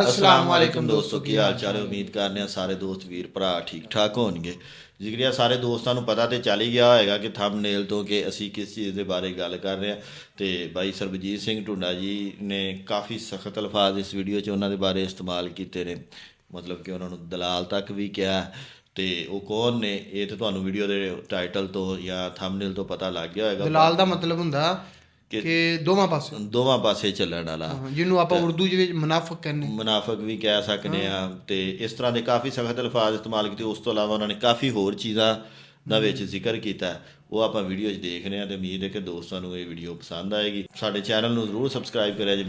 ਅਸਲਾਮ ਵਾਲੇਕੁਮ ਦੋਸਤੋ ਕੀ ਹਾਲ ਚਾਲ ਹੈ? ਉਮੀਦ ਕਰਨੇ ਆ ਸਾਰੇ ਦੋਸਤ ਵੀਰ ਭਰਾ ਠੀਕ ਠਾਕ ਹੋਣਗੇ। ਜਿਗਰੀਆ ਸਾਰੇ ਦੋਸਤਾਂ ਨੂੰ ਪਤਾ ਤੇ ਚੱਲ ਹੀ ਗਿਆ ਹੋਏਗਾ ਕਿ ਥੰਬਨੇਲ ਤੋਂ ਕਿ ਅਸੀਂ ਕਿਸ ਚੀਜ਼ ਦੇ ਬਾਰੇ ਗੱਲ ਕਰ ਰਹੇ ਹਾਂ। ਤੇ ਬਾਈ ਸਰਬਜੀਤ ਸਿੰਘ ਢੁੰਡਾ ਜੀ ਨੇ ਕਾਫੀ ਸਖਤ ਅਲਫਾਜ਼ ਇਸ ਵੀਡੀਓ 'ਚ ਉਹਨਾਂ ਦੇ ਬਾਰੇ ਇਸਤੇਮਾਲ ਕੀਤੇ ਨੇ। ਮਤਲਬ ਕਿ ਉਹਨਾਂ ਨੂੰ ਦਲਾਲ ਤੱਕ ਵੀ ਕਿਹਾ। ਤੇ ਉਹ ਕੌਣ ਨੇ ਇਹ ਤੇ ਤੁਹਾਨੂੰ ਵੀਡੀਓ ਦੇ ਟਾਈਟਲ ਤੋਂ ਜਾਂ ਥੰਬਨੇਲ ਤੋਂ ਪਤਾ ਲੱਗ ਗਿਆ ਹੋਏਗਾ। ਦਲਾਲ ਦਾ ਮਤਲਬ ਹੁੰਦਾ ਕਿ- ਦੋਵਾਂ ਪਾਸੇ ਦੋਵਾਂ ਪਾਸੇ ਚੱਲਣ ਵਾਲਾ। ਜਿਹਨੂੰ ਆਪਾਂ ਉਰਦੂ ਦੇ ਵਿੱਚ ਮੁਨਾਫਕ ਕਹਿੰਦੇ ਮੁਨਾਫਕ ਵੀ ਕਹਿ ਸਕਨੇ ਆ ਤੇ ਇਸ ਤਰ੍ਹਾਂ ਦੇ ਕਾਫੀ ਸਖਤ ਅਲਫਾਜ਼ ਇਸਤੇਮਾਲ ਕੀਤੇ ਉਸ ਤੋਂ ਇਲਾਵਾ ਉਹਨਾਂ ਨੇ ਕਾਫੀ ਹੋਰ ਚੀਜ਼ਾਂ ਦਾ ਵਿੱਚ ਜ਼ਿਕਰ ਕੀਤਾ। ਉਹ ਆਪਾਂ ਵੀਡੀਓ 'ਚ ਦੇਖਨੇ ਆ ਤੇ ਉਮੀਦ ਹੈ ਕਿ ਦੋਸਤਾਂ ਨੂੰ ਇਹ ਵੀਡੀਓ ਪਸੰਦ ਆਏਗੀ। ਸਾਡੇ ਚੈਨਲ ਨੂੰ ਜ਼ਰੂਰ ਸਬਸਕ੍ਰਾਈਬ ਕਰਿਆ ਜੇ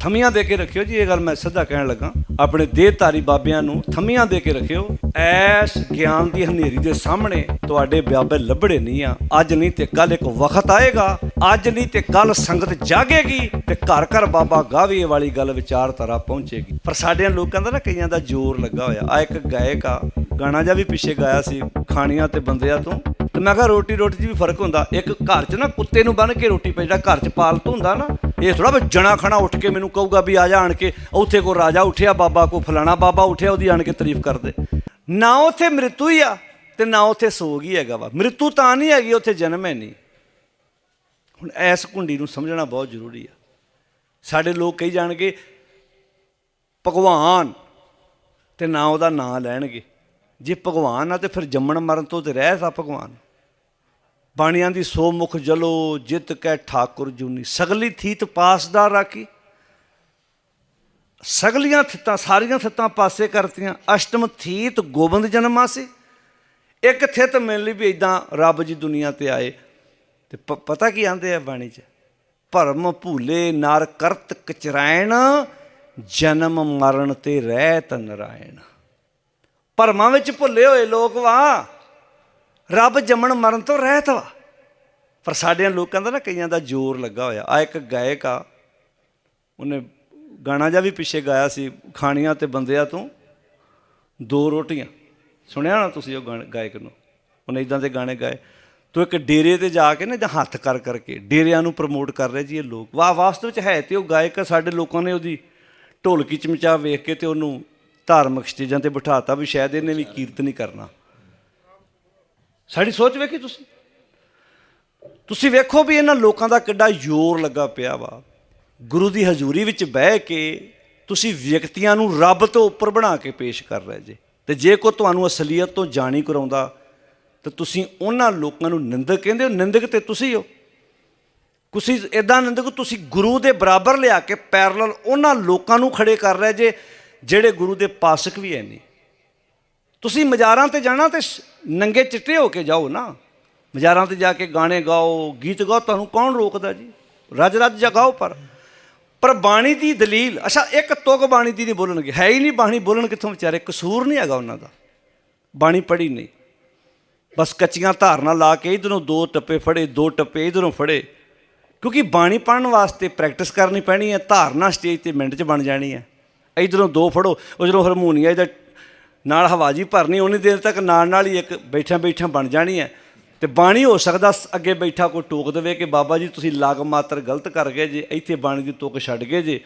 ਥਮੀਆਂ ਦੇ ਕੇ ਰੱਖਿਓ ਜੀ, ਇਹ ਗੱਲ ਮੈਂ ਸਿੱਧਾ ਕਹਿਣ ਲੱਗਾ। ਆਪਣੇ ਦੇਹਧਾਰੀ ਬਾਬਿਆਂ ਨੂੰ ਥਮੀਆਂ ਦੇ ਕੇ ਰੱਖਿਓ। ਐਸ ਗਿਆਨ ਦੀ ਹਨੇਰੀ ਦੇ ਸਾਹਮਣੇ ਤੁਹਾਡੇ ਬਿਆਬੇ ਲੱਭੜੇ ਨਹੀਂ ਆ। ਅੱਜ ਨਹੀਂ ਤੇ ਕੱਲ ਇੱਕ ਵਕਤ ਆਏਗਾ। ਅੱਜ ਨਹੀਂ ਤੇ ਕੱਲ ਸੰਗਤ ਜਾਗੇਗੀ ਤੇ ਘਰ ਘਰ ਬਾਬਾ ਗਾਵੀਏ ਵਾਲੀ ਗੱਲ ਵਿਚਾਰਧਾਰਾ ਪਹੁੰਚੇਗੀ। ਪਰ ਸਾਡੇ ਲੋਕਾਂ ਦਾ ਨਾ ਕਈਆਂ ਦਾ ਜ਼ੋਰ ਲੱਗਾ ਹੋਇਆ। ਆ ਇੱਕ ਗਾਇਕ ਆ, ਗਾਣਾ ਜਿਹਾ ਵੀ ਪਿੱਛੇ ਗਾਇਆ ਸੀ ਖਾਣੀਆਂ ਤੇ ਬੰਦਿਆਂ ਤੋਂ। ਤੇ ਮੈਂ ਕਿਹਾ ਰੋਟੀ ਰੋਟੀ 'ਚ ਵੀ ਫ਼ਰਕ ਹੁੰਦਾ। ਇੱਕ ਘਰ 'ਚ ਨਾ ਕੁੱਤੇ ਨੂੰ ਬੰਨ ਕੇ ਰੋਟੀ ਪਈ ਜਿਹੜਾ ਘਰ 'ਚ ਪਾਲਤੂ ਹੁੰਦਾ ਨਾ ਇਹ ਥੋੜਾ ਵੀ ਜਣਾ ਖਣਾ ਉੱਠ ਕੇ ਮੈਨੂੰ ਕਹੂਗਾ ਵੀ ਆ ਜਾ ਆਣ ਕੇ, ਉੱਥੇ ਕੋ ਰਾਜਾ ਉੱਠਿਆ, ਬਾਬਾ ਕੋ ਫਲਾਣਾ ਬਾਬਾ ਉੱਠਿਆ, ਉਹਦੀ ਆਣ ਕੇ ਤਾਰੀਫ ਕਰਦੇ। ਨਾ ਉੱਥੇ ਮ੍ਰਿਤੂ ਹੀ ਆ ਤੇ ਨਾ ਉੱਥੇ ਸੋਗ ਹੀ ਹੈਗਾ ਵਾ। ਮ੍ਰਿਤੂ ਤਾਂ ਨਹੀਂ ਹੈਗੀ, ਉੱਥੇ ਜਨਮ ਹੈ ਨਹੀਂ। ਹੁਣ ਐਸ ਕੁੰਡੀ ਨੂੰ ਸਮਝਣਾ ਬਹੁਤ ਜ਼ਰੂਰੀ ਆ। ਸਾਡੇ ਲੋਕ ਕਹੀ ਜਾਣਗੇ, ਭਗਵਾਨ ਤੇ ਨਾ ਉਹਦਾ ਨਾਂ ਲੈਣਗੇ। ਜੇ ਭਗਵਾਨ ਆ ਤੇ ਫਿਰ ਜੰਮਣ ਮਰਨ ਤੋਂ ਤੇ ਰਹਿ ਸਾ ਭਗਵਾਨ। ਬਾਣੀਆਂ ਦੀ ਸੋ ਮੁਖ ਜਲੋ, ਜਿਤ ਕੈ ਠਾਕੁਰ ਜੂਨੀ। ਸਗਲੀ ਥੀਤ ਪਾਸਦਾਰ ਰਾਖੀ। ਸਗਲੀਆਂ ਥਿੱਤਾਂ, ਸਾਰੀਆਂ ਥਿੱਤਾਂ ਪਾਸੇ ਕਰਤੀਆਂ। ਅਸ਼ਟਮ ਥੀਤ ਗੋਬਿੰਦ ਜਨਮਾ ਸੀ। ਇੱਕ ਥਿੱਤ ਮਿਲ ਲਈ ਵੀ ਇਦਾਂ ਰੱਬ ਜੀ ਦੁਨੀਆ ਤੇ ਆਏ। ਤੇ ਪਤਾ ਕੀ ਆਂਦੇ ਆ ਬਾਣੀ 'ਚ? ਭਰਮ ਭੂਲੇ ਨਾਰ ਕਰਤ ਕਚਰਾਇਣ ਜਨਮ ਮਰਨ ਤੇ ਰਹਿਤ ਨਰਾਇਣ। ਭਰਮਾਂ ਵਿੱਚ ਭੁੱਲੇ ਹੋਏ ਲੋਕ ਵਾ ਰੱਬ ਜੰਮਣ ਮਰਨ ਤੋਂ ਰਹਿਤ ਵਾ। ਪਰ ਸਾਡੇ ਲੋਕਾਂ ਦਾ ਨਾ ਕਈਆਂ ਦਾ ਜ਼ੋਰ ਲੱਗਾ ਹੋਇਆ। ਆ ਇੱਕ ਗਾਇਕ ਆ, ਉਹਨੇ ਗਾਣਾ ਜਿਹਾ ਵੀ ਪਿੱਛੇ ਗਾਇਆ ਸੀ, ਖਾਣੀਆਂ ਤੇ ਬੰਦਿਆਂ ਤੋਂ ਦੋ ਰੋਟੀਆਂ। ਸੁਣਿਆ ਨਾ ਤੁਸੀਂ ਉਹ ਗਾਣ- ਗਾਇਕ ਨੂੰ? ਉਹਨੇ ਇਦਾਂ ਦੇ ਗਾਣੇ ਗਾਏ। ਤੋ ਇੱਕ ਡੇਰੇ ਤੇ ਜਾ ਕੇ ਨਾ ਜਾਂ ਹੱਥ ਕਰ ਕਰਕੇ ਡੇਰਿਆਂ ਨੂੰ ਪ੍ਰਮੋਟ ਕਰ ਰਹੇ ਜੀ ਇਹ ਲੋਕ। ਵਾਹ, ਵਾਸਤਵ ਵਿੱਚ ਹੈ ਤੇ ਉਹ ਗਾਇਕ ਸਾਡੇ ਲੋਕਾਂ ਨੇ ਉਹਦੀ ਢੋਲਕੀ ਚਮਚਾ ਵੇਖ ਕੇ ਤੇ ਉਹਨੂੰ ਧਾਰਮਿਕ ਸਟੇਜਾਂ ਤੇ ਬਿਠਾਤਾ ਵੀ ਸ਼ਾਇਦ ਇਹਨੇ ਵੀ ਕੀਰਤਨ ਹੀ ਕਰਨਾ। ਸਾਡੀ ਸੋਚ ਵੇਖੀ ਤੁਸੀਂ? ਤੁਸੀਂ ਵੇਖੋ ਵੀ ਇਹਨਾਂ ਲੋਕਾਂ ਦਾ ਕਿੱਡਾ ਜ਼ੋਰ ਲੱਗਾ ਪਿਆ ਵਾ। ਗੁਰੂ ਦੀ ਹਜ਼ੂਰੀ ਵਿੱਚ ਬਹਿ ਕੇ ਤੁਸੀਂ ਵਿਅਕਤੀਆਂ ਨੂੰ ਰੱਬ ਤੋਂ ਉੱਪਰ ਬਣਾ ਕੇ ਪੇਸ਼ ਕਰ ਰਹੇ ਜੇ। ਤੇ ਜੇ ਕੋ ਤੁਹਾਨੂੰ ਅਸਲੀਅਤ ਤੋਂ ਜਾਣੀ ਕਰਾਉਂਦਾ, ਤਾਂ ਤੁਸੀਂ ਉਹਨਾਂ ਲੋਕਾਂ ਨੂੰ ਨਿੰਦਕ ਕਹਿੰਦੇ ਹੋ, ਨਿੰਦਕ ਤੇ ਤੁਸੀਂ ਹੋ। ਤੁਸੀਂ ਇਦਾਂ ਨਿੰਦਕ ਤੁਸੀਂ ਗੁਰੂ ਦੇ ਬਰਾਬਰ ਲਿਆ ਕੇ ਪੈਰਲਲ ਉਹਨਾਂ ਲੋਕਾਂ ਨੂੰ ਖੜੇ ਕਰ ਰਹੇ ਜੇ, ਜਿਹੜੇ ਗੁਰੂ ਦੇ ਪਾਸਕ ਵੀ ਐ ਨਹੀਂ। ਤੁਸੀਂ ਮਜ਼ਾਰਾਂ ਤੇ ਜਾਣਾ ਤੇ ਸ- ਨੰਗੇ ਚਿੱਟੇ ਹੋ ਕੇ ਜਾਓ ਨਾ। ਮਜ਼ਾਰਾਂ ਤੇ ਜਾ ਕੇ ਗਾਣੇ ਗਾਓ, ਗੀਤ ਗਾਓ, ਤੁਹਾਨੂੰ ਕੌਣ ਰੋਕਦਾ ਜੀ? ਰੱਜ ਰੱਜ ਜਗਾਓ ਪਰ। ਪਰ ਬਾਣੀ ਦੀ ਦਲੀਲ, ਅੱਛਾ, ਇੱਕ ਤੁਕ ਬਾਣੀ ਦੀ ਨਹੀਂ ਬੋਲਣਗੇ। ਹੈ ਹੀ ਨਹੀਂ ਬਾਣੀ ਬੋਲਣ ਕਿੱਥੋਂ ਵਿਚਾਰੇ? ਕਸੂਰ ਨਹੀਂ ਹੈਗਾ ਉਹਨਾਂ ਦਾ। ਬਾਣੀ ਪੜੀ ਨਹੀਂ। ਬਸ ਕੱਚੀਆਂ ਧਾਰਨਾ ਲਾ ਕੇ ਇਧਰੋਂ ਦੋ ਟੱਪੇ ਫੜੇ, ਦੋ ਟੱਪੇ ਇਧਰੋਂ ਫੜੇ। ਕਿਉਂਕਿ ਬਾਣੀ ਪੜਨ ਵਾਸਤੇ ਪ੍ਰੈਕਟਿਸ ਕਰਨੀ ਪੈਣੀ ਹੈ, ਧਾਰਨਾ ਸਟੇਜ ਤੇ ਮਿੰਟ 'ਚ ਬਣ ਜਾਣੀ ਹੈ। ਇਧਰੋਂ ਦੋ ਫੜੋ, ਉਧਰੋਂ ਹਾਰਮੋਨੀਆ ਦਾ ਨਾਲ ਹਵਾਜੀ ਭਰਨੀ, ਉਨੀ ਦੇਰ ਤੱਕ ਨਾਲ ਨਾਲ ਹੀ ਇੱਕ ਬੈਠਾ ਬੈਠਾ ਬਣ ਜਾਣੀ ਹੈ। ਤੇ ਬਾਣੀ ਹੋ ਸਕਦਾ ਸ- ਅੱਗੇ ਬੈਠਾ ਕੋਈ ਟੋਕ ਦੇਵੇ ਕਿ ਬਾਬਾ ਜੀ ਤੁਸੀਂ ਲਗ ਮਾਤਰ ਗਲਤ ਕਰ ਗਏ ਜੇ, ਇੱਥੇ ਬਾਣੀ ਦੀ ਤੁਕ ਛੱਡ ਗਏ ਜੇ।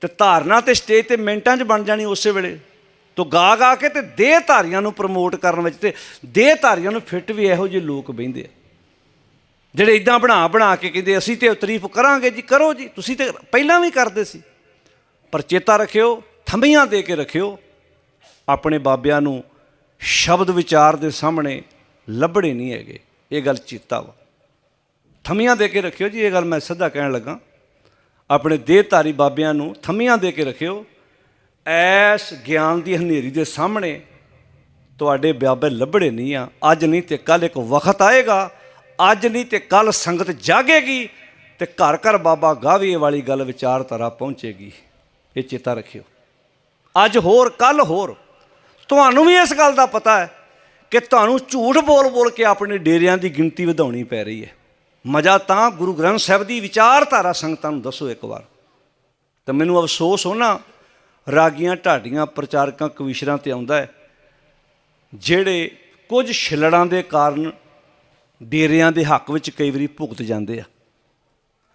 ਤੇ ਧਾਰਨਾ ਤੇ ਸਟੇਜ ਤੇ ਮਿੰਟਾਂ 'ਚ ਬਣ ਜਾਣੀ ਉਸੇ ਵੇਲੇ। ਤੋ ਗਾ ਗਾ ਕੇ ਤੇ ਦੇਹ ਧਾਰੀਆਂ ਨੂੰ ਪ੍ਰਮੋਟ ਕਰਨ ਵਿੱਚ ਤੇ ਦੇਹ ਧਾਰੀਆਂ ਨੂੰ ਫਿੱਟ ਵੀ ਇਹੋ ਜਿਹੇ ਲੋਕ ਬਹਿੰਦੇ ਆ। ਜਿਹੜੇ ਇਦਾਂ ਬਣਾ ਬਣਾ ਕੇ ਕਹਿੰਦੇ, ਅਸੀਂ ਤੇ ਤਾਰੀਫ ਕਰਾਂਗੇ ਜੀ, ਕਰੋ ਜੀ, ਤੁਸੀਂ ਤੇ ਪਹਿਲਾਂ ਵੀ ਕਰਦੇ ਸੀ। ਪਰ ਚੇਤਾ ਰੱਖਿਓ, ਥੰਮੀਆਂ ਦੇ ਕੇ ਰੱਖਿਓ ਆਪਣੇ ਬਾਬਿਆਂ ਨੂੰ ਸ਼ਬਦ ਵਿਚਾਰ ਦੇ ਸਾਹਮਣੇ ਲੱਭੜੇ ਨਹੀਂ ਹੈਗੇ। ਇਹ ਗੱਲ ਚੇਤਾ ਵਾ। ਥੰਮੀਆਂ ਦੇ ਕੇ ਰੱਖਿਓ ਜੀ, ਇਹ ਗੱਲ ਮੈਂ ਸਿੱਧਾ ਕਹਿਣ ਲੱਗਾ। ਆਪਣੇ ਦੇਹਧਾਰੀ ਬਾਬਿਆਂ ਨੂੰ ਥੰਮੀਆਂ ਦੇ ਕੇ ਰੱਖਿਓ। ਐਸ ਗਿਆਨ ਦੀ ਹਨੇਰੀ ਦੇ ਸਾਹਮਣੇ ਤੁਹਾਡੇ ਬਾਬੇ ਲੱਭੜੇ ਨਹੀਂ ਆ। ਅੱਜ ਨਹੀਂ ਤੇ ਕੱਲ ਇੱਕ ਵਕਤ ਆਏਗਾ। ਅੱਜ ਨਹੀਂ ਤੇ ਕੱਲ ਸੰਗਤ ਜਾਗੇਗੀ ਤੇ ਘਰ ਘਰ ਬਾਬਾ ਗਾਵੀਏ ਵਾਲੀ ਗੱਲ ਵਿਚਾਰਧਾਰਾ ਪਹੁੰਚੇਗੀ। ਇਹ ਚੇਤਾ ਰੱਖਿਓ। ਅੱਜ ਹੋਰ, ਕੱਲ ਹੋਰ। ਤੁਹਾਨੂੰ ਵੀ ਇਸ ਗੱਲ ਦਾ ਪਤਾ ਹੈ ਕਿ ਤੁਹਾਨੂੰ ਝੂਠ ਬੋਲ ਬੋਲ ਕੇ ਆਪਣੇ ਡੇਰਿਆਂ ਦੀ ਗਿਣਤੀ ਵਧਾਉਣੀ ਪੈ ਰਹੀ ਹੈ। ਮਜ਼ਾ ਤਾਂ ਗੁਰੂ ਗ੍ਰੰਥ ਸਾਹਿਬ ਦੀ ਵਿਚਾਰਧਾਰਾ ਸੰਗਤਾਂ ਨੂੰ ਦੱਸੋ ਇੱਕ ਵਾਰ। ਤਾਂ ਮੈਨੂੰ ਅਫਸੋਸ ਹੋਣਾ, ਰਾਗੀਆਂ ਢਾਡੀਆਂ ਪ੍ਰਚਾਰਕਾਂ ਕਵੀਸ਼ਰਾਂ ਤੇ ਆਉਂਦਾ ਹੈ, ਜਿਹੜੇ ਕੁਝ ਛਿਲੜਾਂ ਦੇ ਕਾਰਨ ਡੇਰਿਆਂ ਦੇ ਹੱਕ ਵਿੱਚ ਕਈ ਵਾਰੀ ਭੁਗਤ ਜਾਂਦੇ ਆ।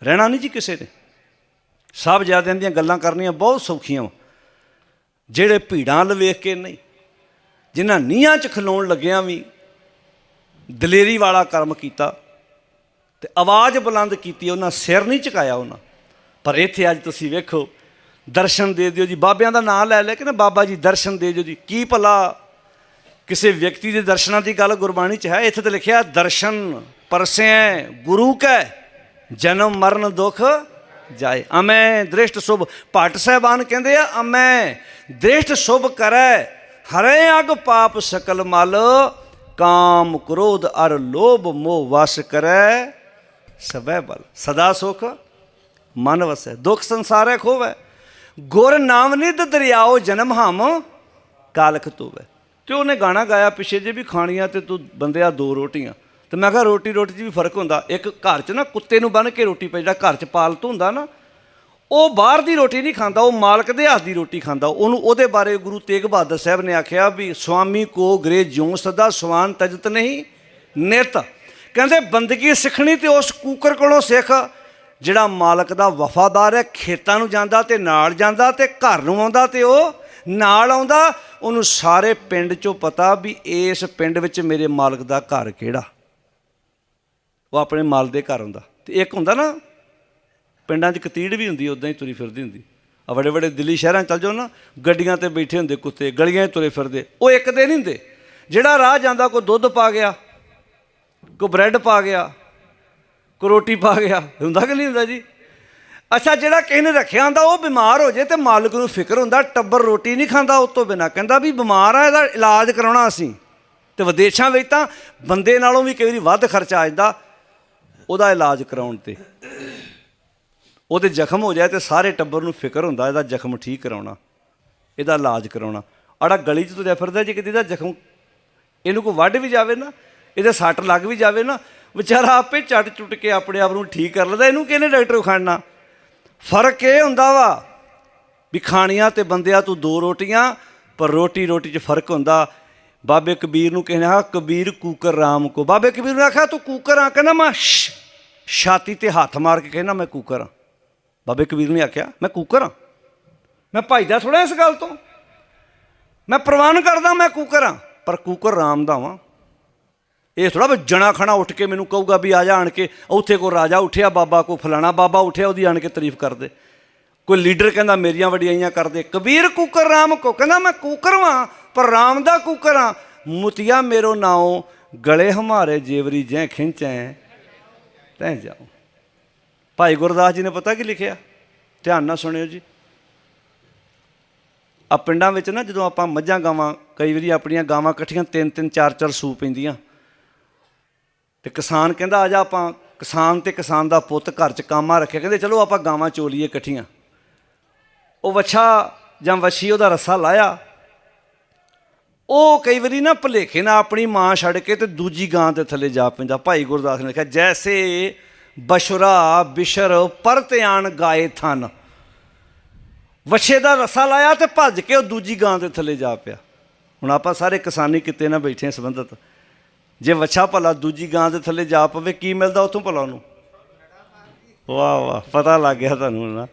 ਰਹਿਣਾ ਨਹੀਂ ਜੀ ਕਿਸੇ ਨੇ ਸਾਹਿਬਜ਼ਾਦਿਆਂ ਦੀਆਂ ਗੱਲਾਂ ਕਰਨੀਆਂ ਬਹੁਤ ਸੌਖੀਆਂ ਵਾ। ਜਿਹੜੇ ਭੀੜਾਂ ਵੱਲ ਵੇਖ ਕੇ ਨਹੀਂ ਜਿਨ੍ਹਾਂ ਨੀਹਾਂ 'ਚ ਖਲੋਣ ਲੱਗਿਆਂ ਵੀ ਦਲੇਰੀ ਵਾਲਾ ਕਰਮ ਕੀਤਾ ਤੇ ਆਵਾਜ਼ ਬੁਲੰਦ ਕੀਤੀ, ਉਹਨਾਂ ਸਿਰ ਨਹੀਂ ਝੁਕਾਇਆ ਉਹਨਾਂ। ਪਰ ਇੱਥੇ ਅੱਜ ਤੁਸੀਂ ਵੇਖੋ, ਦਰਸ਼ਨ ਦੇ ਦਿਓ ਜੀ। ਬਾਬਿਆਂ ਦਾ ਨਾਮ ਲੈ ਲੈ ਕੇ ਨਾ, ਬਾਬਾ ਜੀ ਦਰਸ਼ਨ ਦੇ ਦਿਓ ਜੀ। ਕੀ ਭਲਾ ਕਿਸੇ ਵਿਅਕਤੀ ਦੇ ਦਰਸ਼ਨਾਂ ਦੀ ਗੱਲ ਗੁਰਬਾਣੀ 'ਚ ਹੈ? ਇੱਥੇ ਤੇ ਲਿਖਿਆ, ਦਰਸ਼ਨ ਪਰਸੈ ਗੁਰੂ ਕੈ, ਜਨਮ ਮਰਨ ਦੁਖ ਜਾਏ। ਅਮੈ ਦ੍ਰਿਸ਼ਟ ਸੁਭ ਭੱਟ ਸਾਹਿਬਾਨ ਕਹਿੰਦੇ ਆ, ਅਮੈ ਦ੍ਰਿਸ਼ਟ ਸੁਭ ਕਰੈ ਹਰੇ ਅਗ ਪਾਪ ਸਕਲ ਮਲ, ਕਾਮ ਕ੍ਰੋਧ ਅਰ ਲੋਭ ਮੋਹ ਵਸ ਕਰੈ। ਸਭੈ ਬਲ, ਸਦਾ ਸੁਖ, ਮਨ ਵਸੈ, ਦੁਖ ਸੰਸਾਰੈ ਖੋਵੈ। ਗੁਰ ਨਾਮ ਨਿਧ ਦਰਿਆਓ ਜਨਮ ਹਮ, ਕਾਲਖ ਤੋਵੈ। ਤੇ ਉਹਨੇ ਗਾਣਾ ਗਾਇਆ, ਪਿੱਛੇ ਜੇ ਵੀ ਖਾਣੀਆਂ ਤੇ ਤੂੰ ਬੰਦਿਆ ਦੋ ਰੋਟੀਆਂ। ਤੇ ਮੈਂ ਕਿਹਾ ਰੋਟੀ ਰੋਟੀ 'ਚ ਵੀ ਫ਼ਰਕ ਹੁੰਦਾ। ਇੱਕ ਘਰ 'ਚ ਨਾ ਕੁੱਤੇ ਨੂੰ ਬੰਨ ਕੇ ਰੋਟੀ ਪਈ, ਜਿਹੜਾ ਘਰ 'ਚ ਪਾਲਤੂ ਹੁੰਦਾ ਨਾ ਉਹ ਬਾਹਰ ਦੀ ਰੋਟੀ ਨਹੀਂ ਖਾਂਦਾ, ਉਹ ਮਾਲਕ ਦੇ ਹੱਥ ਦੀ ਰੋਟੀ ਖਾਂਦਾ। ਉਹਨੂੰ ਉਹਦੇ ਬਾਰੇ ਗੁਰੂ ਤੇਗ ਬਹਾਦਰ ਸਾਹਿਬ ਨੇ ਆਖਿਆ ਵੀ ਸੁਆਮੀ ਕੋ ਗ੍ਰੇ ਜਿਉ ਸਦਾ ਸਵਾਨ ਤਜਤ ਨਹੀਂ, ਨਿਤ। ਕਹਿੰਦੇ ਬੰਦਗੀ ਸਿੱਖਣੀ ਤੇ ਉਸ ਕੂਕਰ ਕੋਲੋਂ ਸਿੱਖ, ਜਿਹੜਾ ਮਾਲਕ ਦਾ ਵਫਾਦਾਰ ਹੈ, ਖੇਤਾਂ ਨੂੰ ਜਾਂਦਾ ਤੇ ਨਾਲ ਜਾਂਦਾ ਤੇ ਘਰ ਨੂੰ ਆਉਂਦਾ ਤੇ ਉਹ ਨਾਲ ਆਉਂਦਾ। ਉਹਨੂੰ ਸਾਰੇ ਪਿੰਡ 'ਚੋਂ ਪਤਾ ਵੀ ਇਸ ਪਿੰਡ ਵਿੱਚ ਮੇਰੇ ਮਾਲਕ ਦਾ ਘਰ ਕਿਹੜਾ। ਉਹ ਆਪਣੇ ਮਾਲ ਦੇ ਘਰ ਹੁੰਦਾ ਤੇ ਇੱਕ ਹੁੰਦਾ ਨਾ ਪਿੰਡਾਂ 'ਚ ਕਤੀੜ ਵੀ ਹੁੰਦੀ ਉਦਾਂ ਹੀ ਤੁਰੀ ਫਿਰਦੀ ਹੁੰਦੀ। ਆ ਵੱਡੇ ਵੱਡੇ ਦਿੱਲੀ ਸ਼ਹਿਰਾਂ 'ਚ ਚੱਲ ਜਾਓ ਨਾ, ਗੱਡੀਆਂ ਤੇ ਬੈਠੇ ਹੁੰਦੇ ਕੁੱਤੇ, ਗਲੀਆਂ 'ਚ ਤੁਰੇ ਫਿਰਦੇ। ਉਹ ਇੱਕ ਦੇ ਨਹੀਂ ਹੁੰਦੇ। ਜਿਹੜਾ ਰਾਹ ਜਾਂਦਾ, ਕੋਈ ਦੁੱਧ ਪਾ ਗਿਆ, ਕੋਈ ਬ੍ਰੈਡ ਪਾ ਗਿਆ, ਕੋਈ ਰੋਟੀ ਪਾ ਗਿਆ, ਹੁੰਦਾ ਕਿ ਨਹੀਂ ਹੁੰਦਾ ਜੀ? ਅੱਛਾ, ਜਿਹੜਾ ਕਿਸੇ ਨੇ ਰੱਖਿਆ ਹੁੰਦਾ, ਉਹ ਬਿਮਾਰ ਹੋ ਜੇ ਤੇ ਮਾਲਕ ਨੂੰ ਫਿਕਰ ਹੁੰਦਾ, ਟੱਬਰ ਰੋਟੀ ਨਹੀਂ ਖਾਂਦਾ ਉਸ ਤੋਂ ਬਿਨਾ। ਕਹਿੰਦਾ ਵੀ ਬਿਮਾਰ ਆ, ਇਹਦਾ ਇਲਾਜ ਕਰਾਉਣਾ ਅਸੀਂ। ਤੇ ਵਿਦੇਸ਼ਾਂ ਵਿੱਚ ਤਾਂ ਬੰਦੇ ਨਾਲੋਂ ਵੀ ਕਈ ਵਾਰੀ ਵੱਧ ਖਰਚਾ ਆ ਜਾਂਦਾ, ਉਹਦਾ ਇਲਾਜ ਕਰਾਉਣ ਤੇ। ਉਹਦੇ ਜ਼ਖਮ ਹੋ ਜਾਏ ਤੇ ਸਾਰੇ ਟੱਬਰ ਨੂੰ ਫਿਕਰ ਹੁੰਦਾ ਇਹਦਾ ਜ਼ਖਮ ਠੀਕ ਕਰਾਉਣਾ, ਇਹਦਾ ਇਲਾਜ ਕਰਾਉਣਾ। ਆੜਾ ਗਲੀ 'ਚ ਤੁਰਿਆ ਫਿਰਦਾ ਜੇ ਕਿਤੇ ਇਹਦਾ ਜ਼ਖਮ ਇਹਨੂੰ ਕੋਈ ਵੱਢ ਵੀ ਜਾਵੇ ਨਾ, ਇਹਦੇ ਸੱਟ ਲੱਗ ਵੀ ਜਾਵੇ ਨਾ, ਵਿਚਾਰਾ ਆਪੇ ਚੱਟ ਚੁੱਟ ਕੇ ਆਪਣੇ ਆਪ ਨੂੰ ਠੀਕ ਕਰ ਲੈਂਦਾ, ਇਹਨੂੰ ਕਿਹਨੇ ਡਾਕਟਰ ਖਾਣਾ ਫ਼ਰਕ ਇਹ ਹੁੰਦਾ ਵਾ ਵੀ ਖਾਣੀਆਂ ਤੇ ਬੰਦਿਆਂ ਤੂੰ ਦੋ ਰੋਟੀਆਂ, ਪਰ ਰੋਟੀ ਰੋਟੀ 'ਚ ਫ਼ਰਕ ਹੁੰਦਾ। ਬਾਬੇ ਕਬੀਰ ਨੂੰ ਕਹਿੰਦਾ ਕਬੀਰ ਕੂਕਰ ਰਾਮ ਕੋ। ਬਾਬੇ ਕਬੀਰ ਨੇ ਆਖਿਆ, ਤੂੰ ਕੂਕਰ ਆ? ਕਹਿੰਦਾ, ਮੈਂ ਛਾਤੀ ਤੇ ਹੱਥ ਮਾਰ ਕੇ ਕਹਿੰਦਾ, ਮੈਂ ਕੂਕਰ ਆ। ਬਾਬੇ ਕਬੀਰ ਨੇ ਆਖਿਆ, ਮੈਂ ਕੂਕਰ ਹਾਂ। ਮੈਂ ਭਜਦਾ ਥੋੜਾ ਇਸ ਗੱਲ ਤੋਂ। ਮੈਂ ਪ੍ਰਵਾਨ ਕਰਦਾ, ਮੈਂ ਕੂਕਰ ਹਾਂ। ਪਰ ਕੂਕਰ ਰਾਮ ਦਾ ਵਾਂ। ਇਹ ਥੋੜਾ ਵੀ ਜਣਾ ਖਣਾ ਉੱਠ ਕੇ ਮੈਨੂੰ ਕਹੂਗਾ ਵੀ ਆ ਜਾ ਆਣ ਕੇ। ਉੱਥੇ ਕੋ ਰਾਜਾ ਉੱਠਿਆ, ਬਾਬਾ ਕੋ ਫਲਾਣਾ ਬਾਬਾ ਉੱਠਿਆ, ਉਹਦੀ ਆਣ ਕੇ ਤਾਰੀਫ ਕਰਦੇ। ਕੋਈ ਲੀਡਰ ਕਹਿੰਦਾ, ਮੇਰੀਆਂ ਵਡਿਆਈਆਂ ਕਰਦੇ। ਕਬੀਰ ਕੂਕਰ ਰਾਮ ਕੋ ਕਹਿੰਦਾ, ਮੈਂ ਕੂਕਰ ਵਾਂ, ਪਰ ਰਾਮ ਦਾ ਕੂਕਰ ਆ ਮੁਤਿਆ ਮੇਰੋ ਨਾਉ, ਗਲੇ ਹਮਾਰੇ ਜੇਵਰੀ ਜੈ ਖਿੰਚੈ। ਤੈ ਜਾਓ ਭਾਈ ਗੁਰਦਾਸ ਜੀ ਨੇ ਪਤਾ ਕੀ ਲਿਖਿਆ? ਧਿਆਨ ਨਾਲ ਸੁਣਿਓ ਜੀ। ਆ ਪਿੰਡਾਂ ਵਿੱਚ ਨਾ ਜਦੋਂ ਆਪਾਂ ਮੱਝਾਂ ਗਾਵਾਂ, ਕਈ ਵਾਰੀ ਆਪਣੀਆਂ ਗਾਵਾਂ ਇਕੱਠੀਆਂ ਤਿੰਨ ਤਿੰਨ, ਚਾਰ ਚਾਰ ਸੂ ਪੈਂਦੀਆਂ। ਤੇ ਕਿਸਾਨ ਕਹਿੰਦਾ, ਆ ਜਾ ਆਪਾਂ ਕਿਸਾਨ ਤੇ ਕਿਸਾਨ ਦਾ ਪੁੱਤ ਘਰ 'ਚ ਕਾਮਾ ਰੱਖਿਆ। ਕਹਿੰਦੇ, ਚਲੋ ਆਪਾਂ ਗਾਵਾਂ ਚੋਲੀਏ ਇਕੱਠੀਆਂ। ਉਹ ਵੱਛਾ ਜਾਂ ਵੱਛੀ ਉਹਦਾ ਰੱਸਾ ਲਾਇਆ। ਉਹ ਕਈ ਵਾਰੀ ਨਾ ਭੁਲੇਖੇ ਨਾਲ ਆਪਣੀ ਮਾਂ ਛੱਡ ਕੇ ਤੇ ਦੂਜੀ ਗਾਂ ਦੇ ਥੱਲੇ ਜਾ ਪੈਂਦਾ। ਭਾਈ ਗੁਰਦਾਸ ਨੇ ਲਿਖਿਆ, ਜੈਸੇ ਬਸ਼ੁਰਾ ਬਿਸ਼ਰ ਪਰਤਿਆਨ ਗਾਏ ਥਨ। ਵਛੇ ਦਾ ਰੱਸਾ ਲਾਇਆ ਤੇ ਭੱਜ ਕੇ ਉਹ ਦੂਜੀ ਗਾਂ ਦੇ ਥੱਲੇ ਜਾ ਪਿਆ। ਹੁਣ ਆਪਾਂ ਸਾਰੇ ਕਿਸਾਨੀ ਕਿਤੇ ਨਾ ਬੈਠੇ ਹਾਂ ਸੰਬੰਧਤ। ਜੇ ਵੱਛਾ ਭਲਾ ਦੂਜੀ ਗਾਂ ਦੇ ਥੱਲੇ ਜਾ ਪਵੇ, ਕੀ ਮਿਲਦਾ ਉਥੋਂ ਭਲਾ ਉਹਨੂੰ? ਵਾਹ ਵਾਹ, ਪਤਾ ਲੱਗ ਗਿਆ ਤੁਹਾਨੂੰ ਨਾ।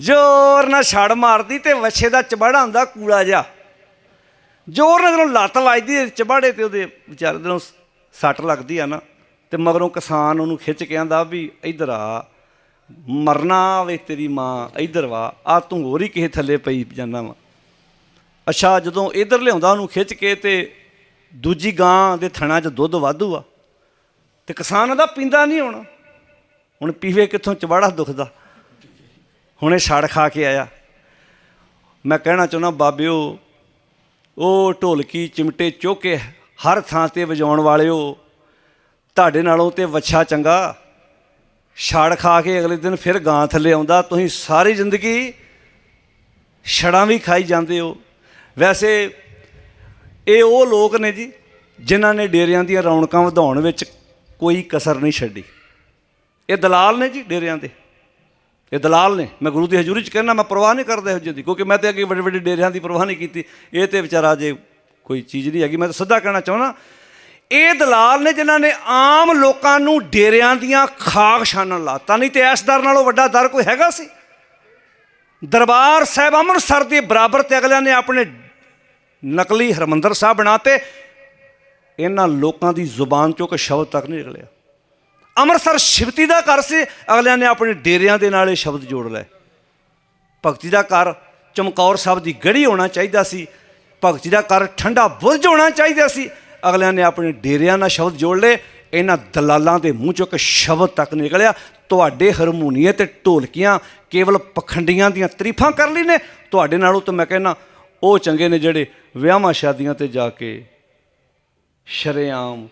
ਜ਼ੋਰ ਨਾਲ ਛੜ ਮਾਰਦੀ ਤੇ ਵੱਛੇ ਦਾ ਚਬੜਾ ਹੁੰਦਾ ਕੂੜਾ ਜਿਹਾ। ਜ਼ੋਰ ਨਾਲ ਜਦੋਂ ਲੱਤ ਵੱਜਦੀ ਚਬੜੇ ਤੇ ਉਹਦੇ ਵਿਚਾਰੇ ਦੇ ਨੂੰ ਸੱਟ ਲੱਗਦੀ ਆ ਨਾ। ਤੇ ਮਗਰੋਂ ਕਿਸਾਨ ਉਹਨੂੰ ਖਿੱਚ ਕੇ ਆਂਦਾ ਵੀ ਇੱਧਰ ਆ, ਮਰਨਾ ਵੇ ਤੇਰੀ ਮਾਂ, ਇੱਧਰ ਵਾ ਆ ਤੂੰ ਹੋਰ ਹੀ ਕਿਸੇ ਥੱਲੇ ਪਈ ਜਾਂਦਾ ਵਾ। ਅੱਛਾ, ਜਦੋਂ ਇੱਧਰ ਲਿਆਉਂਦਾ ਉਹਨੂੰ ਖਿੱਚ ਕੇ ਤੇ ਦੂਜੀ ਗਾਂ ਦੇ ਥਣਾ 'ਚ ਦੁੱਧ ਵਾਧੂ ਆ। ਤੇ ਕਿਸਾਨ ਉਹਦਾ ਪੀਂਦਾ ਨਹੀਂ ਹੁਣ। ਹੁਣ ਪੀਵੇ ਕਿੱਥੋਂ, ਚਵਾੜਾ ਦੁਖਦਾ। ਹੁਣੇ ਛੜ ਖਾ ਕੇ ਆਇਆ। ਮੈਂ ਕਹਿਣਾ ਚਾਹੁੰਦਾ, ਬਾਬਿਓ, ਉਹ ਢੋਲਕੀ ਚਿਮਟੇ ਚੁੱਕ ਕੇ ਹਰ ਥਾਂ ਤੇ ਵਜਾਉਣ ਵਾਲਿਓ ਤੁਹਾਡੇ ਨਾਲੋਂ ਤੇ ਵੱਛਾ ਚੰਗਾ। ਛੜ ਖਾ ਕੇ ਅਗਲੇ ਦਿਨ ਫਿਰ ਗਾਂ ਥੱਲੇ ਆਉਂਦਾ। ਤੁਸੀਂ ਸਾਰੀ ਜ਼ਿੰਦਗੀ ਛੜਾਂ ਵੀ ਖਾਈ ਜਾਂਦੇ ਹੋ। ਵੈਸੇ ਇਹ ਉਹ ਲੋਕ ਨੇ ਜੀ, ਜਿਨ੍ਹਾਂ ਨੇ ਡੇਰਿਆਂ ਦੀਆਂ ਰੌਣਕਾਂ ਵਧਾਉਣ ਵਿੱਚ ਕੋਈ ਕਸਰ ਨਹੀਂ ਛੱਡੀ। ਇਹ ਦਲਾਲ ਨੇ ਜੀ ਡੇਰਿਆਂ ਦੇ ਇਹ ਦਲਾਲ ਨੇ। ਮੈਂ ਗੁਰੂ ਦੀ ਹਜ਼ੂਰੀ 'ਚ ਕਹਿੰਦਾ, ਮੈਂ ਪਰਵਾਹ ਨਹੀਂ ਕਰਦਾ ਇਹੋ ਜਿਹੀ ਦੀ, ਕਿਉਂਕਿ ਮੈਂ ਤੇ ਅੱਗੇ ਵੱਡੇ ਵੱਡੇ ਡੇਰਿਆਂ ਦੀ ਪਰਵਾਹ ਨਹੀਂ ਕੀਤੀ। ਇਹ ਤੇ ਵਿਚਾਰਾ ਜੇ ਕੋਈ ਚੀਜ਼ ਨਹੀਂ ਹੈਗੀ। ਮੈਂ ਤਾਂ ਸਿੱਧਾ ਕਹਿਣਾ ਚਾਹੁੰਦਾ ਇਹ ਦਲਾਲ ਨੇ ਜਿਨ੍ਹਾਂ ਨੇ ਆਮ ਲੋਕਾਂ ਨੂੰ ਡੇਰਿਆਂ ਦੀਆਂ ਖਾਕ ਛਾਨਣ ਲਾਤਾ। ਨਹੀਂ ਤੇ ਇਸ ਦਰ ਨਾਲੋਂ ਵੱਡਾ ਦਰ ਕੋਈ ਹੈਗਾ ਸੀ? ਦਰਬਾਰ ਸਾਹਿਬ ਅੰਮ੍ਰਿਤਸਰ ਦੇ ਬਰਾਬਰ ਤੇ ਅਗਲਿਆਂ ਨੇ ਆਪਣੇ ਨਕਲੀ ਹਰਮੰਦਰ ਸਾਹਿਬ ਬਣਾਤੇ। ਇਹਨਾਂ ਲੋਕਾਂ ਦੀ ਜ਼ੁਬਾਨ ਚੋਂ ਇੱਕ ਸ਼ਬਦ ਤੱਕ ਨਹੀਂ ਨਿਕਲਿਆ। ਅੰਮ੍ਰਿਤਸਰ ਸ਼ਿਵਤੀ ਦਾ ਘਰ ਸੀ, ਅਗਲਿਆਂ ਨੇ ਆਪਣੇ ਡੇਰਿਆਂ ਦੇ ਨਾਲ ਇਹ ਸ਼ਬਦ ਜੋੜ ਲਏ। ਭਗਤੀ ਦਾ ਘਰ ਚਮਕੌਰ ਸਾਹਿਬ ਦੀ ਗੜੀ ਹੋਣਾ ਚਾਹੀਦਾ ਸੀ। ਭਗਤੀ ਦਾ ਘਰ ਠੰਡਾ ਬੁਰਜ ਹੋਣਾ ਚਾਹੀਦਾ ਸੀ। ਅਗਲਿਆਂ ਨੇ ਆਪਣੇ ਡੇਰਿਆਂ ਨਾਲ ਸ਼ਬਦ ਜੋੜ ਲਏ, ਇਹਨਾਂ ਦਲਾਲਾਂ ਦੇ ਮੂੰਹ ਚੋਂ ਇੱਕ ਸ਼ਬਦ ਤੱਕ ਨਿਕਲਿਆ। ਤੁਹਾਡੇ ਹਾਰਮੋਨੀਏ ਤੇ ਢੋਲਕੀਆਂ ਕੇਵਲ ਪਖੰਡੀਆਂ ਦੀਆਂ ਤਾਰੀਫਾਂ ਕਰ ਲਈ ਨੇ। ਤੁਹਾਡੇ ਨਾਲੋਂ ਤਾਂ ਮੈਂ ਕਹਿੰਦਾ, ਉਹ ਚੰਗੇ ਨੇ ਜਿਹੜੇ ਵਿਆਹਾਂ ਸ਼ਾਦੀਆਂ ਤੇ ਜਾ ਕੇ ਸ਼ਰੇਆਮ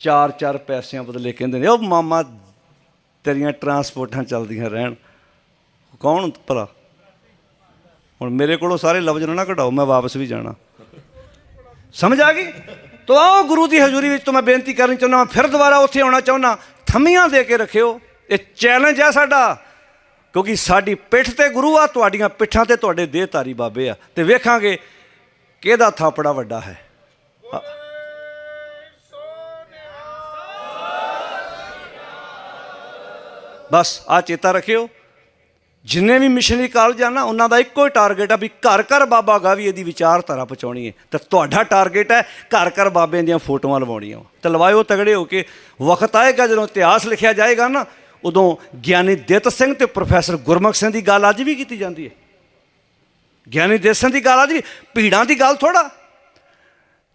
ਚਾਰ ਚਾਰ ਪੈਸਿਆਂ ਬਦਲੇ ਕਹਿੰਦੇ ਨੇ ਉਹ ਮਾਮਾ, ਤੇਰੀਆਂ ਟਰਾਂਸਪੋਰਟਾਂ ਚੱਲਦੀਆਂ ਰਹਿਣ। ਕੌਣ ਭਲਾ? ਹੁਣ ਮੇਰੇ ਕੋਲੋਂ ਸਾਰੇ ਲਫ਼ਜ਼ ਨਾ ਨਾ ਕਢਾਓ, ਮੈਂ ਵਾਪਸ ਵੀ ਜਾਣਾ। ਸਮਝ ਆ ਗਈ? ਤੋ ਆਓ ਗੁਰੂ ਦੀ ਹਜ਼ੂਰੀ ਵਿੱਚ ਤੋਂ ਮੈਂ ਬੇਨਤੀ ਕਰਨੀ ਚਾਹੁੰਦਾ ਮੈਂ ਫਿਰ ਦੁਬਾਰਾ ਉੱਥੇ ਆਉਣਾ ਚਾਹੁੰਦਾ ਥੰਮੀਆਂ ਦੇ ਕੇ ਰੱਖਿਓ। ਇਹ ਚੈਲੰਜ ਹੈ ਸਾਡਾ। ਕਿਉਂਕਿ ਸਾਡੀ ਪਿੱਠ ਤੇ ਗੁਰੂ ਆ, ਤੁਹਾਡੀਆਂ ਪਿੱਠਾਂ ਤੇ ਤੁਹਾਡੇ ਦੇਹਧਾਰੀ ਬਾਬੇ ਆ। ਤੇ ਵੇਖਾਂਗੇ ਕਿਹਦਾ ਥਾਪੜਾ ਵੱਡਾ ਹੈ। ਬਸ, ਆ ਚੇਤਾ ਰੱਖਿਓ। ਜਿੰਨੇ ਵੀ ਮਿਸ਼ਨਰੀ ਕਾਲਜ ਆ ਨਾ, ਉਹਨਾਂ ਦਾ ਇੱਕੋ ਹੀ ਟਾਰਗੇਟ ਆ ਵੀ ਘਰ ਘਰ ਬਾਬਾ ਗਾਵੀ ਦੀ ਵਿਚਾਰਧਾਰਾ ਪਹੁੰਚਾਉਣੀ ਹੈ। ਤਾਂ ਤੁਹਾਡਾ ਟਾਰਗੇਟ ਹੈ ਘਰ ਘਰ ਬਾਬਿਆਂ ਦੀਆਂ ਫੋਟੋਆਂ ਲਵਾਉਣੀਆਂ। ਤਾਂ ਲਵਾਇਓ ਤਗੜੇ ਹੋ ਕੇ। ਵਕਤ ਆਏਗਾ ਜਦੋਂ ਇਤਿਹਾਸ ਲਿਖਿਆ ਜਾਏਗਾ ਨਾ, ਉਦੋਂ ਗਿਆਨੀ ਦਿੱਤ ਸਿੰਘ ਤੇ ਪ੍ਰੋਫੈਸਰ ਗੁਰਮੁਖ ਸਿੰਘ ਦੀ ਗੱਲ ਅੱਜ ਵੀ ਕੀਤੀ ਜਾਂਦੀ ਹੈ। ਗਿਆਨੀ ਦਿੱਤ ਸਿੰਘ ਦੀ ਗੱਲ ਅੱਜ ਵੀ, ਭੀੜਾਂ ਦੀ ਗੱਲ ਥੋੜਾ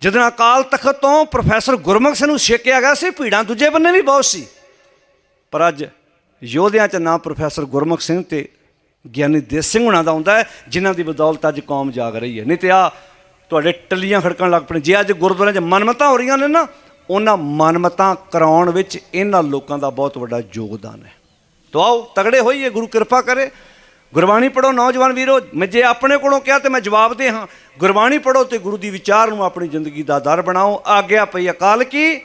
ਜਦੋਂ ਅਕਾਲ ਤਖਤ ਤੋਂ ਪ੍ਰੋਫੈਸਰ ਗੁਰਮੁਖ ਸਿੰਘ ਨੂੰ ਛੇਕਿਆ ਗਿਆ ਸੀ, ਭੀੜਾਂ ਦੂਜੇ ਬੰਨੇ ਵੀ ਬਹੁਤ ਸੀ। ਪਰ ਅੱਜ ਯੋਧਿਆਂ 'ਚ ਨਾਮ ਪ੍ਰੋਫੈਸਰ ਗੁਰਮੁਖ ਸਿੰਘ ਤੇ ਗਿਆਨੀ ਦੇਸ ਸਿੰਘ ਹੁਣਾਂ ਦਾ ਹੁੰਦਾ ਹੈ, ਜਿਨ੍ਹਾਂ ਦੀ ਬਦੌਲਤ ਅੱਜ ਕੌਮ ਜਾਗ ਰਹੀ ਹੈ। ਨਹੀਂ ਤੇ ਆ ਤੁਹਾਡੇ ਟੱਲੀਆਂ ਖੜਕਣ ਲੱਗ ਪਣੇ ਜੇ ਅੱਜ ਗੁਰਦੁਆਰਿਆਂ 'ਚ ਮਨਮਤਾਂ ਹੋ ਰਹੀਆਂ ਨੇ ਨਾ, ਉਹਨਾਂ ਮਨਮਤਾਂ ਕਰਾਉਣ ਵਿੱਚ ਇਹਨਾਂ ਲੋਕਾਂ ਦਾ ਬਹੁਤ ਵੱਡਾ ਯੋਗਦਾਨ ਹੈ। ਤੋ ਆਓ, ਤਗੜੇ ਹੋਈਏ, ਗੁਰੂ ਕਿਰਪਾ ਕਰੇ। ਗੁਰਬਾਣੀ ਪੜੋ ਨੌਜਵਾਨ ਵੀਰੋ, ਮੈਂ ਜੇ ਆਪਣੇ ਕੋਲੋਂ ਕਿਹਾ ਤੇ ਮੈਂ ਜਵਾਬ ਦੇ ਹਾਂ। ਗੁਰਬਾਣੀ ਪੜੋ ਤੇ ਗੁਰੂ ਦੀ ਵਿਚਾਰ ਨੂੰ ਆਪਣੀ ਜ਼ਿੰਦਗੀ ਦਾ ਦਰ ਬਣਾਓ। ਆਗਿਆ ਪਈ ਅਕਾਲ ਕੀ?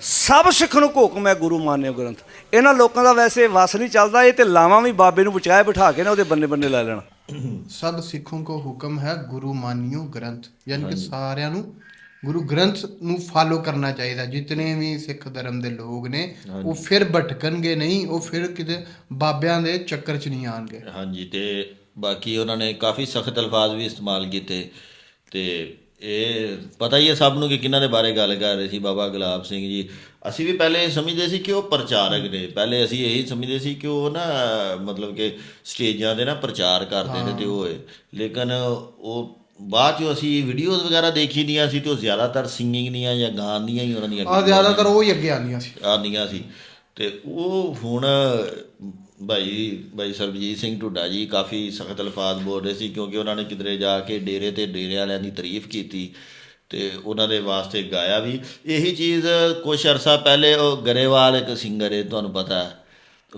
ਸਭ ਸਿੱਖ ਨੂੰ ਹੁਕਮ ਹੈ ਗੁਰੂ ਮਾਨਿਓ ਗ੍ਰੰਥ। ਇਹਨਾਂ ਲੋਕਾਂ ਦਾ ਵੈਸੇ ਵਸ ਨਹੀਂ ਚੱਲਦਾ ਇਹ ਤੇ ਲਾਵਾਂ ਵੀ ਬਾਬੇ ਨੂੰ ਬਚਾਏ ਬਿਠਾ ਕੇ ਨਾ ਉਹਦੇ ਬੰਨੇ ਬੰਨੇ ਲੈ ਲੈਣਾ। ਸਭ ਸਿੱਖੋਂ ਕੋ ਹੁਕਮ ਹੈ ਗੁਰੂ ਮਾਨਿਓ ਗ੍ਰੰਥ ਯਾਨੀ ਕਿ ਸਾਰਿਆਂ ਨੂੰ ਗੁਰੂ ਗ੍ਰੰਥ ਨੂੰ ਫਾਲੋ ਕਰਨਾ ਚਾਹੀਦਾ। ਜਿਤਨੇ ਵੀ ਸਿੱਖ ਧਰਮ ਦੇ ਲੋਕ ਨੇ ਉਹ ਫਿਰ ਭਟਕਣਗੇ ਨਹੀਂ ਉਹ ਫਿਰ ਕਿਤੇ ਬਾਬਿਆਂ ਦੇ ਚੱਕਰ 'ਚ ਨਹੀਂ ਆਣਗੇ। ਹਾਂਜੀ ਤੇ ਬਾਕੀ ਉਹਨਾਂ ਨੇ ਕਾਫੀ ਸਖਤ ਅਲਫਾਜ਼ ਵੀ ਇਸਤੇਮਾਲ ਕੀਤੇ ਤੇ ਇਹ ਪਤਾ ਹੀ ਹੈ ਸਭ ਨੂੰ ਕਿ ਕਿਹਨਾਂ ਦੇ ਬਾਰੇ ਗੱਲ ਕਰ ਰਹੇ ਸੀ ਬਾਬਾ ਗੁਲਾਬ ਸਿੰਘ ਜੀ। ਅਸੀਂ ਵੀ ਪਹਿਲੇ ਸਮਝਦੇ ਸੀ ਕਿ ਉਹ ਪ੍ਰਚਾਰਕ ਨੇ। ਪਹਿਲੇ ਅਸੀਂ ਇਹੀ ਸਮਝਦੇ ਸੀ ਕਿ ਉਹ ਨਾ ਮਤਲਬ ਕਿ ਸਟੇਜਾਂ ਦੇ ਨਾ ਪ੍ਰਚਾਰ ਕਰਦੇ ਨੇ ਤੇ ਉਹ ਹੈ। ਲੇਕਿਨ ਉਹ ਬਾਅਦ ਚ ਅਸੀਂ ਵੀਡੀਓਜ਼ ਵਗੈਰਾ ਦੇਖੀ ਦੀਆਂ ਸੀ ਤੇ ਉਹ ਜ਼ਿਆਦਾਤਰ ਸਿੰਗਿੰਗ ਦੀਆਂ ਜਾਂ ਗਾਣ ਦੀਆਂ ਹੀ ਉਹਨਾਂ ਦੀਆਂ ਆ ਜ਼ਿਆਦਾਤਰ ਉਹ ਹੀ ਅੱਗੇ ਆਉਂਦੀਆਂ ਸੀ। ਆਉਂਦੀਆਂ ਸੀ। ਤੇ ਉਹ ਹੁਣ ਭਾਈ ਭਾਈ ਸਰਬਜੀਤ ਸਿੰਘ ਢੁੱਡਾ ਜੀ ਕਾਫੀ ਸਖਤ ਅਲਫਾਜ਼ ਬੋਲ ਰਹੇ ਸੀ ਕਿਉਂਕਿ ਉਹਨਾਂ ਨੇ ਕਿਧਰੇ ਜਾ ਕੇ ਡੇਰੇ ਤੇ ਡੇਰੇ ਵਾਲਿਆਂ ਦੀ ਤਾਰੀਫ ਕੀਤੀ ਤੇ ਉਹਨਾਂ ਦੇ ਵਾਸਤੇ ਗਾਇਆ ਵੀ। ਇਹੀ ਚੀਜ਼ ਕੁਛ ਅਰਸਾ ਪਹਿਲੇ ਉਹ ਗਰੇਵਾਲ ਇੱਕ ਸਿੰਗਰ ਹੈ ਤੁਹਾਨੂੰ ਪਤਾ ਹੈ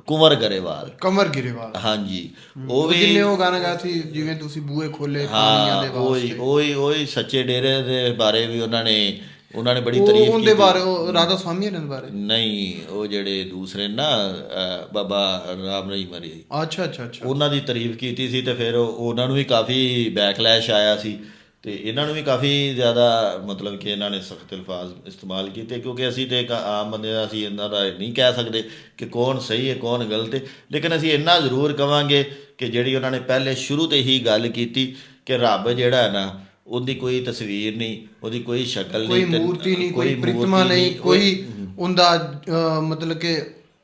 ਕੁੰਵਰ ਗਰੇਵਾਲ। ਕਮਰ ਗਿਰੇਵਾਲ। ਹਾਂਜੀ ਉਹ ਉਹ ਵੀ ਜਿੰਨੇ ਉਹ ਗਾਣਾ ਗਾਇਆ ਸੀ ਜਿਵੇਂ ਤੁਸੀਂ ਬੂਏ ਖੋਲੇ ਪਾਣੀਆਂ ਹਾਂ ਦੇ ਉਹੀ ਵਾਸਤੇ। ਉਹੀ ਉਹੀ ਸੱਚੇ ਡੇਰੇ ਦੇ ਬਾਰੇ ਵੀ ਉਹਨਾਂ ਨੇ ਉਹਨਾਂ ਨੇ ਬੜੀ ਤਾਰੀਫ ਉਹਦੇ ਕੀਤੀ। ਬਾਰੇ ਉਹ ਰਾਧਾ ਸਵਾਮੀ ਹਰਨ ਬਾਰੇ। ਨਹੀਂ ਉਹ ਜਿਹੜੇ ਦੂਸਰੇ ਨਾ ਬਾਬਾ ਰਾਮ ਰਹੀ ਮਰੀ। ਅੱਛਾ ਅੱਛਾ ਅੱਛਾ। ਉਹਨਾਂ ਦੀ ਤਾਰੀਫ ਕੀਤੀ ਸੀ ਤੇ ਫਿਰ ਉਹ- ਉਹਨਾਂ ਨੂੰ ਵੀ ਕਾਫੀ ਬੈਕਲੈਸ਼ ਆਇਆ ਸੀ ਤੇ ਇਹਨਾਂ ਨੂੰ ਵੀ ਕਾਫੀ ਜ਼ਿਆਦਾ ਮਤਲਬ ਕਿ ਇਹਨਾਂ ਨੇ ਸਖਤ ਅਲਫਾਜ਼ ਇਸਤੇਮਾਲ ਕੀਤੇ ਕਿਉਂਕਿ ਅਸੀਂ ਤੇ ਇੱਕ ਆਮ ਬੰਦੇ ਦਾ ਅਸੀਂ ਇਹਨਾਂ ਦਾ ਨਹੀਂ ਕਹਿ ਸਕਦੇ ਕਿ ਕੌਣ ਸਹੀ ਹੈ ਕੌਣ ਗਲਤ ਹੈ। ਲੇਕਿਨ ਅਸੀਂ ਇੰਨਾ ਜ਼ਰੂਰ ਕਵਾਂਗੇ ਕਿ ਜਿਹੜੀ ਉਹਨਾਂ ਨੇ ਪਹਿਲੇ ਸ਼ੁਰੂ ਤੇ ਹੀ ਗੱਲ ਕੀਤੀ ਕਿ ਰੱਬ ਜਿਹੜਾ ਹੈ ਨਾ ਉਹਦੀ ਕੋਈ ਤਸਵੀਰ ਨਹੀਂ ਉਹਦੀ ਕੋਈ ਸ਼ਕਲ ਕੋਈ ਨਹੀਂ ਤੇ ਮੂਰਤੀ ਨਹੀਂ ਕੋਈ ਪ੍ਰਿਤਮਾ ਨਹੀਂ ਕੋਈ ਉਹਦਾ ਮਤਲਬ ਕਿ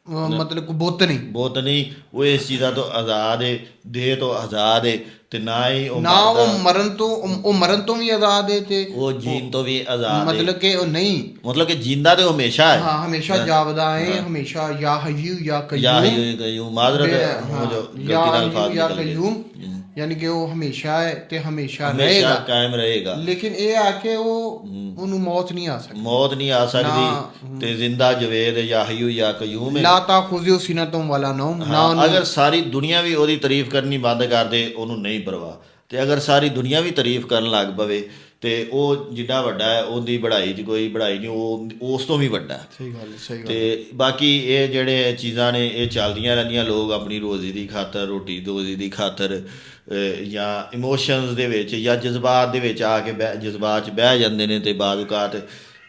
ਮਤਲਬ ਕੋਈ ਬੁੱਤ ਨਹੀਂ। ਬਹੁਤ ਨਹੀਂ ਉਹ ਇਸ ਚੀਜ਼ਾਂ ਤੋਂ ਆਜ਼ਾਦ ਹੈ ਦੇਹ ਤੋਂ ਆਜ਼ਾਦ ਹੈ ਤੇ ਨਾ ਹੀ ਉਹ ਨਾ ਉਹ ਮਰਨ ਤੋਂ ਉਹ ਮਰਨ ਤੋਂ ਵੀ ਆਜ਼ਾਦ ਹੈ ਤੇ ਉਹ ਜੀਣ ਤੋਂ ਵੀ ਆਜ਼ਾਦ ਹੈ ਮਤਲਬ ਕਿ ਉਹ ਨਹੀਂ। ਮਤਲਬ ਕਿ ਜਿੰਦਾ ਤੇ ਹਮੇਸ਼ਾ ਹੈ ਹਾਂ। ਹਮੇਸ਼ਾ ਜਾਵਦਾ ਹੈ। ਹਮੇਸ਼ਾ ਯਾ ਹਯੂ ਯਾ ਯਾ ਕਯੂਮ ਹੀ ਕਯੂਮ ਮਾਜ਼ਰਤ ਹਾਂ, ਜੋ ਯਾ ਗਲਤੀ ਨਾਲ ਹਯੂ ਯਾ ਕਯੂਮ ਯਾਨੀ ਕਿ ਉਹ ਹਮੇਸ਼ਾ ਹੈ ਤੇ ਹਮੇਸ਼ਾ ਹਮੇਸ਼ਾ ਰਹੇਗਾ ਕਾਇਮ ਰਹੇਗਾ ਲੇਕਿਨ ਇਹ ਆ ਕਿ ਉਹ ਉਹਨੂੰ ਮੌਤ ਨਹੀਂ ਆ ਸਕਦੀ ਮੌਤ ਨਹੀਂ ਆ ਸਕਦੀ ਤੇ ਜ਼ਿੰਦਾ ਜਵੇਦ ਯਾ ਹਯੂ ਯਾ ਕਯੂਮ ਹੈ ਲਾ ਤਾ ਖੁਜ਼ਿਓ ਸਿਨਤਮ ਵਾਲਾ ਨੌਮ ਨਾ ਅਗਰ ਸਾਰੀ ਦੁਨੀਆ ਵੀ ਉਹਦੀ ਤਾਰੀਫ ਕਰਨੀ ਬੰਦ ਕਰ ਦੇ ਉਹਨੂੰ ਨਹੀਂ ਪਰਵਾਹ ਤੇ ਅਗਰ ਸਾਰੀ ਦੁਨੀਆ ਵੀ ਤਾਰੀਫ ਕਰਨ ਲੱਗ ਪਵੇ ਤੇ ਉਹ ਜਿੱਡਾ ਵੱਡਾ ਹੈ ਉਹਦੀ ਬੜਾਈ 'ਚ ਕੋਈ ਬੜਾਈ ਨਹੀਂ ਉਹ ਉਸ ਤੋਂ ਵੀ ਵੱਡਾ ਹੈ ਸਹੀ ਗੱਲ ਸਹੀ ਗੱਲ ਤੇ ਬਾਕੀ ਇਹ ਜਿਹੜੇ ਚੀਜ਼ਾਂ ਨੇ ਇਹ ਚੱਲਦੀਆਂ ਰਹਿੰਦੀਆਂ ਲੋਕ ਆਪਣੀ ਰੋਜ਼ੀ ਦੀ ਖਾਤਰ ਰੋਟੀ ਰੋਜ਼ੀ ਦੀ ਖਾਤਰ ਜਾਂ ਇਮੋਸ਼ਨਸ ਦੇ ਵਿੱਚ ਜਾਂ ਜਜ਼ਬਾਤ ਦੇ ਵਿੱਚ ਆ ਕੇ ਬਹਿ- ਜਜ਼ਬਾਤ 'ਚ ਬਹਿ ਜਾਂਦੇ ਨੇ ਤੇ ਬਾਜ਼ੂਕਾਤ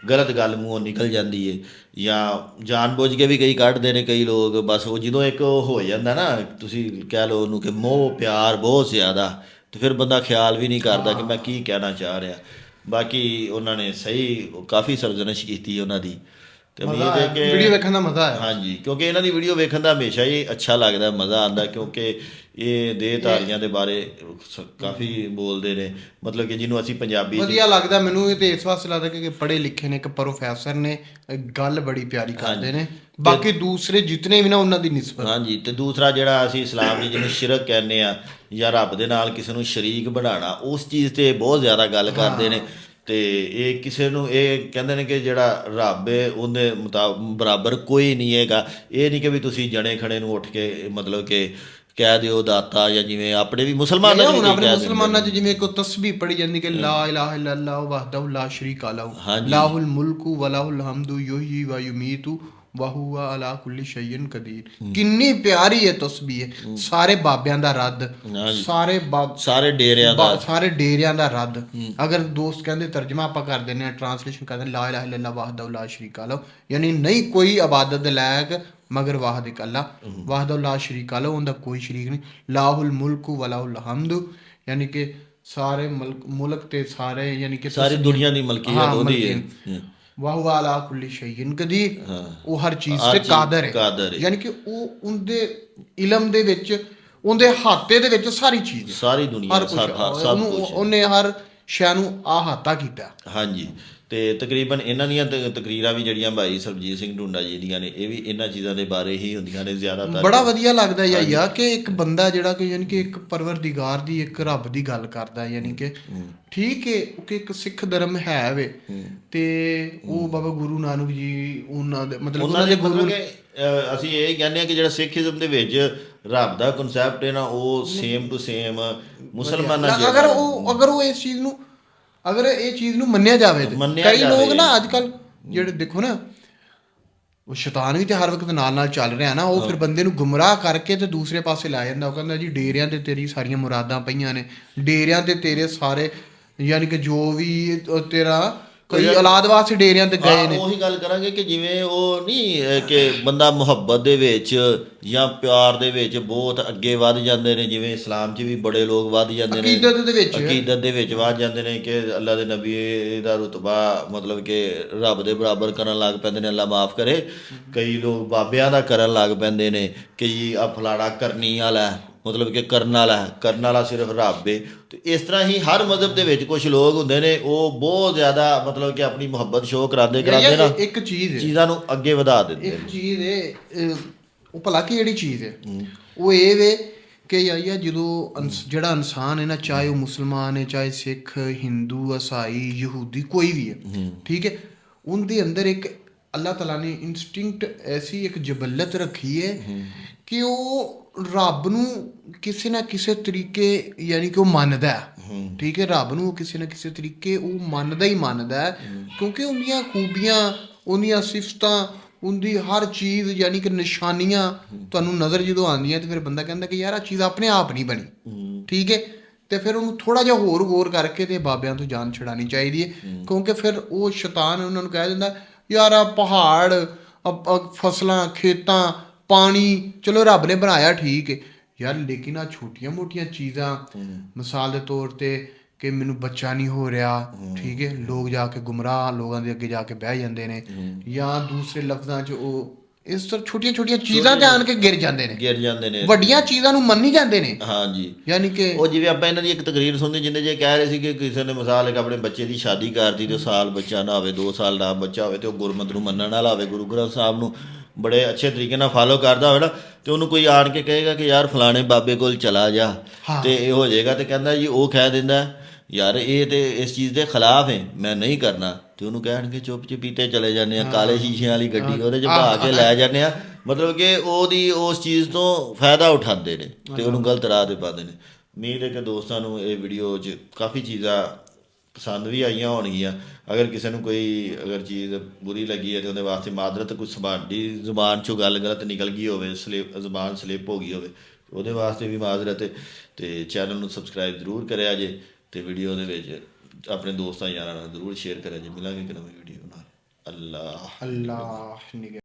ਗਲਤ ਗੱਲ ਮੂੰਹੋਂ ਨਿਕਲ ਜਾਂਦੀ ਏ। ਜਾਂ ਜਾਣਬੁੱਝ ਕੇ ਵੀ ਕਈ ਕੱਢਦੇ ਨੇ ਕਈ ਲੋਕ, ਬਸ ਉਹ ਜਦੋਂ ਇੱਕ ਉਹ ਹੋ ਜਾਂਦਾ ਨਾ, ਤੁਸੀਂ ਕਹਿ ਲਓ ਉਹਨੂੰ ਕਿ ਮੋਹ, ਪਿਆਰ ਬਹੁਤ ਜ਼ਿਆਦਾ, ਤੇ ਫਿਰ ਬੰਦਾ ਖਿਆਲ ਵੀ ਨਹੀਂ ਕਰਦਾ ਕਿ ਮੈਂ ਕੀ ਕਹਿਣਾ ਚਾਹ ਰਿਹਾ। ਬਾਕੀ ਉਹਨਾਂ ਨੇ ਸਹੀ ਕਾਫੀ ਸਰਜਨਸ਼ ਕੀਤੀ ਉਹਨਾਂ ਦੀ। ਤੇ ਉਮੀਦ ਹੈ ਕਿ ਵੀਡੀਓ ਵੇਖਣ ਦਾ ਮਜ਼ਾ ਆਇਆ। ਹਾਂਜੀ ਕਿਉਂਕਿ ਇਹਨਾਂ ਦੀ ਵੀਡੀਓ ਵੇਖਣ ਦਾ ਹਮੇਸ਼ਾ ਹੀ ਅੱਛਾ ਲੱਗਦਾ ਮਜ਼ਾ ਆਉਂਦਾ ਕਿਉਂਕਿ ਇਹ ਦੇਹਧਾਰੀਆਂ ਦੇ ਬਾਰੇ ਸ- ਕਾਫੀ ਬੋਲਦੇ ਨੇ। ਮਤਲਬ ਕਿ ਜਿਹਨੂੰ ਅਸੀਂ ਪੰਜਾਬੀ 'ਚ ਵਧੀਆ ਲੱਗਦਾ ਮੈਨੂੰ ਇਹ ਤੇ ਇਸ ਵਾਸਤੇ ਲੱਗਦਾ ਕਿ ਪੜ੍ਹੇ ਲਿਖੇ ਨੇ ਇੱਕ ਪ੍ਰੋਫੈਸਰ ਨੇ ਇਹ ਗੱਲ ਬੜੀ ਪਿਆਰੀ ਕਰਦੇ ਨੇ। ਬਾਕੀ ਦੂਸਰੇ ਜਿਤਨੇ ਵੀ ਨਾ ਉਹਨਾਂ ਦੀ ਨਿਸਬਤ। ਹਾਂਜੀ ਤੇ ਦੂਸਰਾ ਜਿਹੜਾ ਅਸੀਂ ਇਸਲਾਮ ਦੀ ਜਿਹਨੂੰ ਸ਼ਿਰਕ ਕਹਿੰਦੇ ਆ ਜਾਂ ਰੱਬ ਦੇ ਨਾਲ ਕਿਸੇ ਨੂੰ ਸ਼ਰੀਕ ਬਣਾਉਣਾ ਉਸ ਚੀਜ਼ ਤੇ ਬਹੁਤ ਜ਼ਿਆਦਾ ਗੱਲ ਕਰਦੇ ਨੇ। ਤੇ ਇਹ ਕਿਸੇ ਨੂੰ ਇਹ ਕਹਿੰਦੇ ਨੇ ਕਿ ਜਿਹੜਾ ਰੱਬ ਹੈ ਉਹਦੇ ਬਰਾਬਰ ਕੋਈ ਨਹੀਂ ਹੈਗਾ ਇਹ ਨਹੀਂ ਕਿ ਵੀ ਤੁਸੀਂ ਜਣੇ ਖਣੇ ਨੂੰ ਉੱਠ ਕੇ ਮਤਲਬ ਕਿ ਕਹਿ ਦਿਓ ਦਾਤਾ ਜਾਂ ਜਿਵੇਂ ਆਪਣੇ ਵੀ ਮੁਸਲਮਾਨਾਂ ਕਈ ਆਪਣੇ ਨੇ। ਮੁਸਲਮਾਨਾਂ 'ਚ ਜਿਵੇਂ ਕੋਈ ਤਸਬੀਹ ਪੜੀ ਜਾਂਦੀ ਕਿ ਲਾ ਇਲਾਹਾ ਇਲੱਲਾਹ ਵਹਦਹੁ ਲਾ ਸ਼ਰੀਕਾ ਲਹੁ। ਲਾਹੁਲ ਮੁਲਕੂ ਵਲਾਹੁਲ ਹਮਦੁ ਯੁਹਯੀ व ਯੁਮੀਤੁ ਵਹੁਵਾ ਅਲਾ ਕੁੱਲੀ ਸ਼ੈਇਨ ਕਦੀਰ। ਕਿੰਨੀ ਪਿਆਰੀ ਇਹ ਤਸਬੀਹ ਹੈ। ਸਾਰੇ ਬਾਬਿਆਂ ਦਾ ਰੱਦ। ਸਾਰੇ ਸਾਰੇ ਡੇਰਿਆਂ ਦਾ। ਸਾਰੇ ਡੇਰਿਆਂ ਦਾ ਰੱਦ। ਅਗਰ ਦੋਸਤ ਕਹਿੰਦੇ ਤਰਜਮਾ ਆਪਾਂ ਕਰ ਦਿੰਦੇ ਆ ਟ੍ਰਾਂਸਲੇਸ਼ਨ ਕਰਦੇ ਹਾਂ, ਲਾ ਇਲਾਹਾ ਇਲੱਲਾਹ ਵਹਦਹੁ ਲਾ ਸ਼ਰੀਕਾ ਲਹੁ ਯਾਨੀ ਨਹੀਂ ਕੋਈ ਇਬਾਦਤ ਲਾਇਕ ਮਗਰ ਵਾਹਿਦ ਇੱਕ ਅੱਲਾ। ਵਹਦਹੁ ਲਾ ਸ਼ਰੀਕਾ ਲਹੁ ਉਹਦਾ ਕੋਈ ਸ਼ਰੀਕ ਨਹੀਂ। ਲਾਹੁਲ ਮੁਲਕੂ ਵਲਾਹੁਲ ਹਮਦੁ। ਯਾਨੀ ਕਿ ਸਾਰੇ ਮੁਲਕ ਮੁਲਕ ਤੇ ਸਾਰੇ ਯਾਨੀ ਕਿ ਸਾਰੀ ਦੁਨੀਆ ਦੀ ਮਲਕੀਅਤ ਹਾਂ, ਉਹਦੀ ਹੈ। ਵਾਹੁ ਅਲਾ ਕੁੱਲੀ ਸ਼ੈਇਨ ਕਦੀਰ। ਉਹ ਹਰ ਚੀਜ਼ ਤੇ ਕਾਦਰ ਹੈ। ਯਾਨੀ ਕਿ ਉਹ ਉਹਦੇ ਇਲਮ ਦੇ ਵਿੱਚ ਉਹਦੇ ਹਾਤੇ ਦੇ ਵਿੱਚ ਸਾਰੀ ਚੀਜ਼ ਸਾਰੀ ਦੁਨੀਆ ਸਭ ਕੁਝ ਉਹਨੇ ਹਰ ਸ਼ੈ ਨੂੰ ਆਹਾਤਾ ਕੀਤਾ ਹਾਂਜੀ ਤੇ ਤਕਰੀਬਨ ਇਹਨਾਂ ਦੀਆਂ ਤਕਰੀਰਾਂ ਵੀ ਜਿਹੜੀਆਂ ਭਾਈ ਸਰਬਜੀਤ ਸਿੰਘ ਢੁੰਡਾ ਜੀ ਦੀਆਂ ਨੇ ਇਹ ਵੀ ਇਹਨਾਂ ਚੀਜ਼ਾਂ ਦੇ ਬਾਰੇ ਹੀ ਹੁੰਦੀਆਂ ਨੇ ਜ਼ਿਆਦਾਤਰ। ਬੜਾ ਵਧੀਆ ਲੱਗਦਾ ਯਾ ਯਾ ਕਿ ਇੱਕ ਬੰਦਾ ਜਿਹੜਾ ਕਿ ਯਾਨੀ ਕਿ ਇੱਕ ਪਰਵਰਦੀਗਾਰ ਦੀ ਇੱਕ ਰੱਬ ਦੀ ਗੱਲ ਕਰਦਾ ਹੈ, ਯਾਨੀ ਕਿ ਠੀਕ ਹੈ। ਉਹ ਕਿ ਇੱਕ ਸਿੱਖ ਧਰਮ ਹੈ ਵੇ। ਤੇ ਉਹ ਬਾਬਾ ਗੁਰੂ ਨਾਨਕ ਜੀ ਉਹਨਾਂ ਦੇ ਮਤਲਬ ਉਹਨਾਂ ਦੇ ਅਹ, ਅਸੀਂ ਇਹ ਕਹਿੰਦੇ ਆ ਕਿ ਜਿਹੜਾ ਸਿੱਖੀਜ਼ਮ ਦੇ ਵਿੱਚ ਰੱਬ ਦਾ ਕਨਸੈਪਟ ਹੈ ਨਾ ਉਹ ਸੇਮ ਟੂ ਸੇਮ ਮੁਸਲਮਾਨਾਂ ਅਗਰ ਅਗਰ ਉਹ ਅਗਰ ਉਹ ਇਸ ਚੀਜ਼ ਨੂੰ ਅਗਰ ਇਹ ਚੀਜ਼ ਨੂੰ ਮੰਨਿਆ ਜਾਵੇ ਤੇ ਮੰਨਿਆ ਕਈ ਲੋਕ। ਨਾ ਅੱਜ ਕੱਲ ਜਿਹੜੇ ਦੇਖੋ ਨਾ ਉਹ ਸ਼ੈਤਾਨ ਵੀ ਤੇ ਹਰ ਵਕਤ ਨਾਲ ਨਾਲ ਚੱਲ ਰਿਹਾ ਨਾ ਉਹ ਫਿਰ ਬੰਦੇ ਨੂੰ ਗੁੰਮਰਾਹ ਕਰਕੇ ਤੇ ਦੂਸਰੇ ਪਾਸੇ ਲੈ ਜਾਂਦਾ। ਉਹ ਕਹਿੰਦਾ ਜੀ ਡੇਰਿਆਂ ਤੇ ਤੇਰੀ ਸਾਰੀਆਂ ਮੁਰਾਦਾਂ ਪਈਆਂ ਨੇ। ਡੇਰਿਆਂ ਤੇ ਤੇਰੇ ਸਾਰੇ ਯਾਨੀ ਕਿ ਜੋ ਵੀ ਤੇਰਾ ਕਈ ਔਲਾਦ ਵਾਸਤੇ ਡੇਰਿਆਂ ਤੇ ਗਏ ਨੇ। ਉਹੀ ਗੱਲ ਕਰਾਂਗੇ ਕਿ ਜਿਵੇਂ ਉਹ ਨਹੀਂ ਕਿ ਬੰਦਾ ਮੁਹੱਬਤ ਦੇ ਵਿੱਚ ਜਾਂ ਪਿਆਰ ਦੇ ਵਿੱਚ ਬਹੁਤ ਅੱਗੇ ਵੱਧ ਜਾਂਦੇ ਨੇ ਜਿਵੇਂ ਇਸਲਾਮ 'ਚ ਵੀ ਬੜੇ ਲੋਕ ਵੱਧ ਜਾਂਦੇ ਨੇ। ਅਕੀਦਤ ਦੇ ਵਿੱਚ ਅਕੀਦਤ ਦੇ ਵਿੱਚ ਵੱਧ ਜਾਂਦੇ ਨੇ ਕਿ ਅੱਲਾ ਦੇ ਨਬੀ ਦਾ ਰਤਬਾ ਮਤਲਬ ਕਿ ਰੱਬ ਦੇ ਬਰਾਬਰ ਕਰਨ ਲੱਗ ਪੈਂਦੇ ਨੇ ਅੱਲਾ ਮਾਫ ਕਰੇ। ਕਈ ਲੋਕ ਬਾਬਿਆਂ ਦਾ ਕਰਨ ਲੱਗ ਪੈਂਦੇ ਨੇ ਕਿ ਜੀ ਆ ਫਲਾੜਾ ਕਰਨੀ ਵਾਲਾ ਮਤਲਬ ਕਿ ਕਰਨ ਵਾਲਾ ਹੈ, ਕਰਨ ਵਾਲਾ ਸਿਰਫ ਰੱਬ ਏ। ਤੇ ਇਸ ਤਰ੍ਹਾਂ ਹੀ ਹਰ ਮਜ਼ਹਬ ਦੇ ਵਿੱਚ ਕੁਝ ਲੋਕ ਹੁੰਦੇ ਨੇ ਉਹ ਬਹੁਤ ਜ਼ਿਆਦਾ ਮਤਲਬ ਕਿ ਆਪਣੀ ਮੁਹੱਬਤ ਸ਼ੋਅ ਕਰਾਉਂਦੇ ਕਰਾਉਂਦੇ ਨਾ ਯਾਰ ਇੱਕ ਚੀਜ਼ ਹੈ ਚੀਜ਼ਾਂ ਨੂੰ ਅੱਗੇ ਵਧਾ ਦਿੰਦੇ ਇੱਕ ਚੀਜ਼ ਹੈ ਉਹ ਭਲਾ ਕੀ ਜਿਹੜੀ ਚੀਜ਼ ਹੈ। ਉਹ ਇਹ ਵੇ ਕਿ ਯਾਇਆ ਜਦੋਂ ਜਿਹੜਾ ਇਨਸਾਨ ਹੈ ਨਾ ਚਾਹੇ ਉਹ ਮੁਸਲਮਾਨ ਹੈ ਚਾਹੇ ਸਿੱਖ ਹਿੰਦੂ ਈਸਾਈ ਯਹੂਦੀ ਕੋਈ ਵੀ ਹੈ। ਠੀਕ ਹੈ ਉਹਦੇ ਅੰਦਰ ਇੱਕ ਅੱਲਾਹ ਤਾਲਾ ਨੇ ਇਨਸਟਿੰਕਟ ਐਸੀ ਇੱਕ ਜਬਲਤ ਰੱਖੀ ਹੈ। ਕਿ ਉਹ ਰੱਬ ਨੂੰ ਕਿਸੇ ਨਾ ਕਿਸੇ ਤਰੀਕੇ ਯਾਨੀ ਕਿ ਉਹ ਮੰਨਦਾ ਹੈ। ਠੀਕ ਹੈ ਰੱਬ ਨੂੰ ਕਿਸੇ ਨਾ ਕਿਸੇ ਤਰੀਕੇ ਉਹ ਮੰਨਦਾ ਹੀ ਮੰਨਦਾ ਹੈ। ਕਿਉਂਕਿ ਉਹਦੀਆਂ ਖੂਬੀਆਂ ਉਹਦੀਆਂ ਸਿਫਤਾਂ ਉਹਦੀ ਹਰ ਚੀਜ਼ ਯਾਨੀ ਕਿ ਨਿਸ਼ਾਨੀਆਂ ਤੁਹਾਨੂੰ ਨਜ਼ਰ ਜਦੋਂ ਆਉਂਦੀਆਂ ਤੇ ਫਿਰ ਬੰਦਾ ਕਹਿੰਦਾ ਕਿ ਯਾਰ ਆ ਚੀਜ਼ ਆਪਣੇ ਆਪ ਨਹੀਂ ਬਣੀ। ਠੀਕ ਹੈ ਤੇ ਫਿਰ ਉਹਨੂੰ ਥੋੜਾ ਜਿਹਾ ਹੋਰ ਗੌਰ ਕਰਕੇ ਤੇ ਬਾਬਿਆਂ ਤੋਂ ਜਾਨ ਛਡਾਣੀ ਚਾਹੀਦੀ ਹੈ। ਕਿਉਂਕਿ ਫਿਰ ਉਹ ਸ਼ੈਤਾਨ ਉਹਨਾਂ ਨੂੰ ਕਹਿ ਦਿੰਦਾ ਯਾਰ ਆ ਪਹਾੜ ਫਸਲਾਂ ਖੇਤਾਂ ਪਾਣੀ ਚਲੋ ਰੱਬ ਨੇ ਬਣਾਇਆ ਠੀਕ ਹੈ ਯਾਰ ਲੇਕਿਨ ਆ ਛੋਟੀਆਂ ਮੋਟੀਆਂ ਚੀਜ਼ਾਂ ਮਿਸਾਲ ਦੇ ਤੌਰ ਤੇ ਕਿ ਮੈਨੂੰ ਬੱਚਾ ਨਹੀਂ ਹੋ ਰਿਹਾ ਠੀਕ ਹੈ ਲੋਕ ਜਾ ਕੇ ਗੁੰਮਰਾਹ ਲੋਕਾਂ ਦੇ ਅੱਗੇ ਜਾ ਕੇ ਬਹਿ ਜਾਂਦੇ ਨੇ। ਜਾਂ ਦੂਸਰੇ ਲਫ਼ਜ਼ਾਂ 'ਚ ਉਹ ਇਸ ਤਰ੍ਹਾਂ ਛੋਟੀਆਂ ਛੋਟੀਆਂ ਚੀਜ਼ਾਂ ਤੇ ਆਣ ਕੇ ਗਿਰ ਜਾਂਦੇ ਨੇ। ਗਿਰ ਜਾਂਦੇ ਨੇ। ਵੱਡੀਆਂ ਚੀਜ਼ਾਂ ਨੂੰ ਮੰਨੀ ਜਾਂਦੇ ਨੇ। ਹਾਂਜੀ। ਯਾਨੀ ਕਿ ਉਹ ਜਿਵੇਂ ਆਪਾਂ ਇਹਨਾਂ ਦੀ ਇੱਕ ਤਕਰੀਰ ਸੁਣਦੇ ਜਿੰਦੇ ਜੇ ਕਹਿ ਰਹੇ ਸੀ ਕਿ ਕਿਸੇ ਨੇ ਮਿਸਾਲ ਇੱਕ ਆਪਣੇ ਬੱਚੇ ਦੀ ਸ਼ਾਦੀ ਕਰਦੀ ਤੇ ਸਾਲ ਬੱਚਾ ਨਾ ਹੋਵੇ 2 ਸਾਲ ਦਾ ਬੱਚਾ ਹੋਵੇ ਤੇ ਉਹ ਗੁਰਮਤ ਨੂੰ ਮੰਨਣ ਵਾਲਾ ਹੋਵੇ ਗੁਰੂ ਗ੍ਰੰਥ ਸਾਹਿਬ ਨੂੰ। ਬੜੇ ਅੱਛੇ ਤਰੀਕੇ ਨਾਲ ਫਾਲੋ ਕਰਦਾ ਹੋਵੇ ਨਾ ਤੇ ਉਹਨੂੰ ਕੋਈ ਆਣ ਕੇ ਕਹੇਗਾ ਕਿ ਯਾਰ ਫਲਾਣੇ ਬਾਬੇ ਕੋਲ ਚਲਾ ਜਾ। ਤੇ ਇਹ ਹੋ ਜਾਏਗਾ ਤੇ ਕਹਿੰਦਾ ਜੀ ਉਹ ਕਹਿ ਦਿੰਦਾ ਯਾਰ ਇਹ ਤੇ ਇਸ ਚੀਜ਼ ਦੇ ਖਿਲਾਫ ਹੈ ਮੈਂ ਨਹੀਂ ਕਰਨਾ। ਤੇ ਉਹਨੂੰ ਕਹਿਣਗੇ ਚੁੱਪ ਚਪੀਤੇ ਚਲੇ ਜਾਂਦੇ ਆ ਕਾਲੇ ਸ਼ੀਸ਼ਿਆਂ ਵਾਲੀ ਗੱਡੀ ਉਹਦੇ ਚ ਭਾ ਕੇ ਲੈ ਜਾਂਦੇ ਆ। ਮਤਲਬ ਕਿ ਉਹਦੀ ਉਸ ਚੀਜ਼ ਤੋਂ ਫਾਇਦਾ ਉਠਾਉਂਦੇ ਨੇ ਤੇ ਉਹਨੂੰ ਗਲਤ ਰਾਹ ਤੇ ਪਾਉਂਦੇ ਨੇ। ਹੈ ਕਿ ਦੋਸਤਾਂ ਨੂੰ ਇਹ ਵੀਡੀਓ 'ਚ ਕਾਫੀ ਚੀਜ਼ਾਂ ਪਸੰਦ ਵੀ ਆਈਆਂ ਹੋਣਗੀਆਂ। ਅਗਰ ਕਿਸੇ ਨੂੰ ਕੋਈ ਅਗਰ ਚੀਜ਼ ਬੁਰੀ ਲੱਗੀ ਹੈ ਤੇ ਉਹਦੇ ਵਾਸਤੇ ਮਾਦਰਤ ਕੁਝ ਸਾਡੀ ਜ਼ੁਬਾਨ 'ਚੋਂ ਗੱਲ ਗਲਤ ਨਿਕਲ ਗਈ ਹੋਵੇ ਸਲਿਪ ਜ਼ੁਬਾਨ ਸਲਿਪ ਹੋ ਗਈ ਹੋਵੇ, ਉਹਦੇ ਵਾਸਤੇ ਵੀ ਮਾਜ਼ਰਤ ਹੈ। ਤੇ ਚੈਨਲ ਨੂੰ ਸਬਸਕ੍ਰਾਈਬ ਜ਼ਰੂਰ ਕਰਿਆ ਜੇ ਤੇ ਵੀਡੀਓ ਦੇ ਵਿੱਚ ਆਪਣੇ ਦੋਸਤਾਂ ਯਾਰਾਂ ਨਾਲ ਜ਼ਰੂਰ ਸ਼ੇਅਰ ਕਰਿਆ ਜੇ। ਮਿਲਾਂਗੇ ਕਿ ਨਵੀਂ ਵੀਡੀਓ ਨਾਲ। ਅੱਲਾਹ। ਅੱਲਾਹ, ਨਿਗਹਿ